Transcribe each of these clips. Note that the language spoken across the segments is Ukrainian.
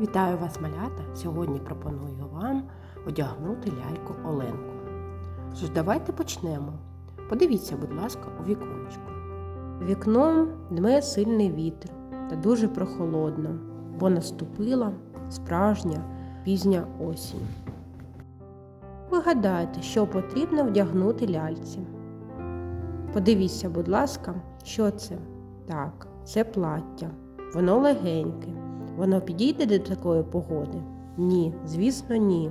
Вітаю вас, малята! Сьогодні пропоную вам одягнути ляльку Оленку. Тож давайте почнемо. Подивіться, будь ласка, у віконечко. Вікном дме сильний вітер та дуже прохолодно, бо наступила справжня пізня осінь. Ви гадаєте, що потрібно вдягнути ляльці? Подивіться, будь ласка, що це? Так, це плаття. Воно легеньке. Воно підійде до такої погоди? Ні, звісно, ні.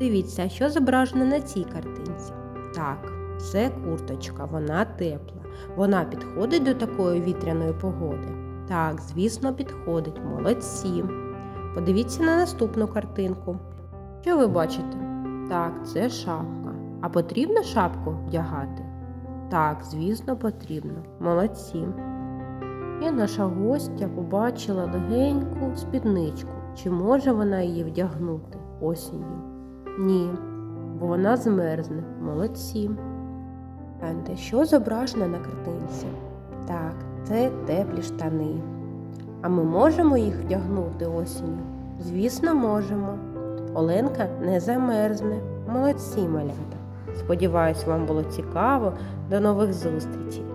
Дивіться, що зображено на цій картинці. Так, це курточка, вона тепла. Вона підходить до такої вітряної погоди. Так, звісно, підходить. Молодці. Подивіться на наступну картинку. Що ви бачите? Так, це шапка. А потрібно шапку вдягати? Так, звісно, потрібно. Молодці. І наша гостя побачила легеньку спідничку. Чи може вона її вдягнути осінню? Ні, бо вона змерзне. Молодці. Гляньте, що зображено на картинці? Так, це теплі штани. А ми можемо їх вдягнути осінню? Звісно, можемо. Оленка не замерзне. Молодці, малята. Сподіваюсь, вам було цікаво. До нових зустрічей!